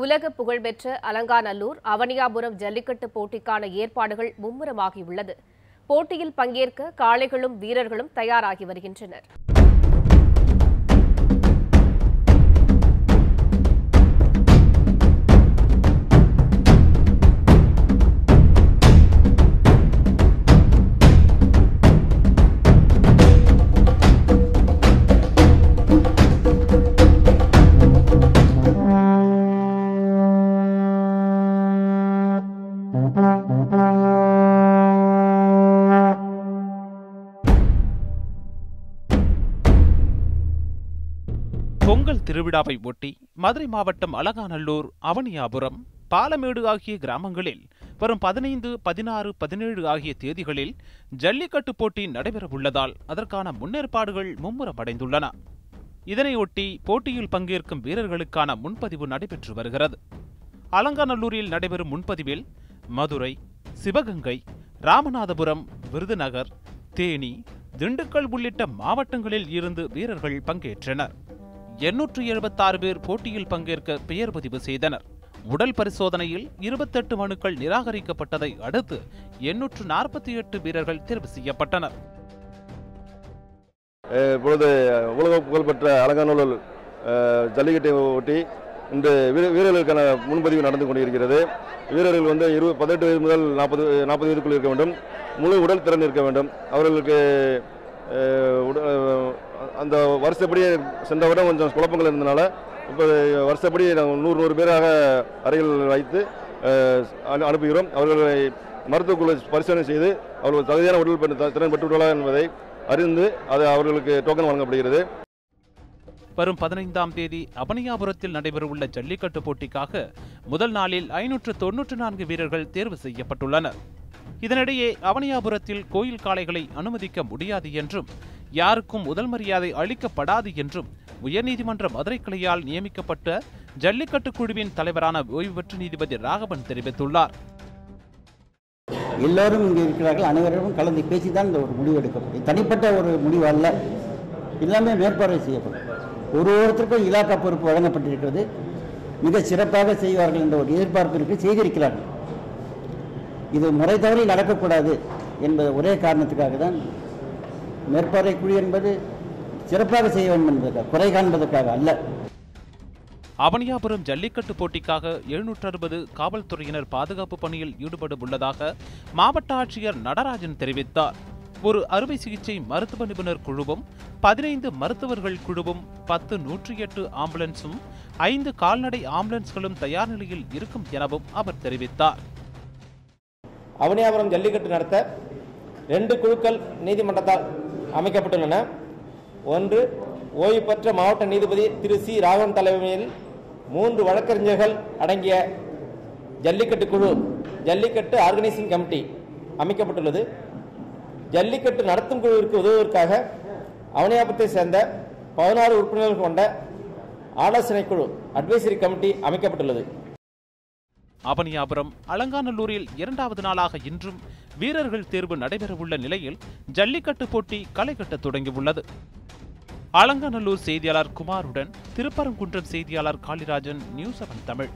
உலக புகழ்பெற்ற அலங்காநல்லூர் அவனியாபுரம் ஜல்லிக்கட்டு போட்டிக்கான ஏற்பாடுகள் மும்முரமாகியுள்ளது. போட்டியில் பங்கேற்க காளைகளும் வீரர்களும் தயாராகி வருகின்றனர். பொங்கல் திருவிழாவை ஒட்டி மதுரை மாவட்டம் அலங்காநல்லூர் அவனியாபுரம் பாலமேடு ஆகிய கிராமங்களில் வரும் பதினைந்து பதினாறு பதினேழு ஆகிய தேதிகளில் ஜல்லிக்கட்டு போட்டி நடைபெறவுள்ளதால் அதற்கான முன்னேற்பாடுகள் மும்முரமடைந்துள்ளன. இதனையொட்டி போட்டியில் பங்கேற்கும் வீரர்களுக்கான முன்பதிவு நடைபெற்று வருகிறது. அலங்காநல்லூரில் நடைபெறும் முன்பதிவில் மதுரை சிவகங்கை ராமநாதபுரம் விருதுநகர் தேனி திண்டுக்கல் உள்ளிட்ட மாவட்டங்களில் இருந்து வீரர்கள் பங்கேற்றனர். எண்ணூற்று எழுபத்தாறு பேர் போட்டியில் பங்கேற்க பெயர் பதிவு செய்தனர். உடல் பரிசோதனையில் இருபத்தெட்டு மனுக்கள் நிராகரிக்கப்பட்டதை அடுத்து எண்ணூற்று நாற்பத்தி எட்டு வீரர்கள் தேர்வு செய்யப்பட்டனர். இப்பொழுது உலக புகழ்பெற்ற அலங்காநல்லூர் ஜல்லிக்கட்டை ஒட்டி இன்று வீர வீரர்களுக்கான முன்பதிவு நடந்து கொண்டிருக்கிறது. வீரர்கள் வந்து இரு பதினெட்டு வயது முதல் நாற்பது நாற்பது வயதுக்குள் இருக்க வேண்டும். முழு உடல் திறன் இருக்க வேண்டும். அவர்களுக்கு அந்த வருஷப்படி சென்ற வருடம் கொஞ்சம் குழப்பங்கள் இருந்தனால இப்போ வருஷப்படி நாங்கள் நூறு நூறு பேராக அறையில் வைத்து அனு- அனுப்புகிறோம். அவர்களை மருத்துவக்குழு பரிசோதனை செய்து அவர்கள் தகுதியான உடல் பெற்று- திறன் பெற்றுள்ளதா என்பதை அறிந்து அது அவர்களுக்கு டோக்கன் வழங்கப்படுகிறது. வரும் பதினைந்தாம் தேதி அபனியாபுரத்தில் நடைபெறவுள்ள ஜல்லிக்கட்டு போட்டிக்காக முதல் நாளில் ஐநூற்று தொன்னூற்று நான்கு வீரர்கள் தேர்வு செய்யப்பட்டுள்ளனர். இதனிடையே அவனியாபுரத்தில் கோயில் காளைகளை அனுமதிக்க முடியாது என்றும் யாருக்கும் முதல் மரியாதை அளிக்கப்படாது என்றும் உயர்நீதிமன்ற மதுரை கிளையால் நியமிக்கப்பட்ட ஜல்லிக்கட்டு குழுவின் தலைவரான ஓய்வு பெற்ற நீதிபதி ராகவன் தெரிவித்துள்ளார். எல்லோரும் இங்கே இருக்கிறார்கள். அனைவரும் கலந்து பேசி தான் இந்த ஒரு முடிவு எடுக்கப்படும் தனிப்பட்ட ஒரு முடிவு அல்ல. எல்லாமே மேற்பார்வை செய்யப்படும். ஒரு ஒருத்தருக்கும் இலாக்கா பொறுப்பு வழங்கப்பட்டிருக்கிறது. மிக சிறப்பாக செய்வார்கள் என்ற ஒரு எதிர்பார்ப்பிற்கு செய்திருக்கிறார்கள் இது முறை தவறி நடக்கக்கூடாது என்பது ஒரே காரணத்துக்காக தான் மேற்பார்வை குழு என்பது சிறப்பாக செய்ய வேண்டும் என்பதற்காக குறை காண்பதற்காக அல்ல. அவனியாபுரம் ஜல்லிக்கட்டு போட்டிக்காக எழுநூற்று அறுபது காவல்துறையினர் பாதுகாப்பு பணியில் ஈடுபட உள்ளதாக மாவட்ட ஆட்சியர் நடராஜன் தெரிவித்தார். ஒரு அறுவை சிகிச்சை மருத்துவ நிபுணர் குழுவும் பதினைந்து மருத்துவர்கள் குழுவும் பத்து நூற்றி எட்டு ஆம்புலன்ஸும் ஐந்து கால்நடை ஆம்புலன்ஸ்களும் தயார் நிலையில் இருக்கும் எனவும் அவர் தெரிவித்தார். அவனியாபுரம் ஜல்லிக்கட்டு நடத்த ரெண்டு குழுக்கள் நீதிமன்றத்தால் அமைக்கப்பட்டுள்ளன. ஒன்று ஓய்வு பெற்ற மாவட்ட நீதிபதி திரு சி. ராகவன் தலைமையில் மூன்று வழக்கறிஞர்கள் அடங்கிய ஜல்லிக்கட்டு குழு ஜல்லிக்கட்டு ஆர்கனைசிங் கமிட்டி அமைக்கப்பட்டுள்ளது. ஜல்லிக்கட்டு நடத்தும் குழுவிற்கு உதவுவதற்காக அவனியாபுரத்தை சேர்ந்த பதினாறு உறுப்பினர்கள் கொண்ட ஆலோசனை குழு அட்வைசரி கமிட்டி அமைக்கப்பட்டுள்ளது. அவனியாபுரம் அலங்காநல்லூரில் இரண்டாவது நாளாக இன்றும் வீரர்கள் தேர்வு நடைபெறவுள்ள நிலையில் ஜல்லிக்கட்டு போட்டி களை கட்டத் தொடங்கியுள்ளது. அலங்காநல்லூர் செய்தியாளர் குமாருடன் திருப்பரங்குன்றம் செய்தியாளர் காளிராஜன் நியூஸ் செவன் தமிழ்.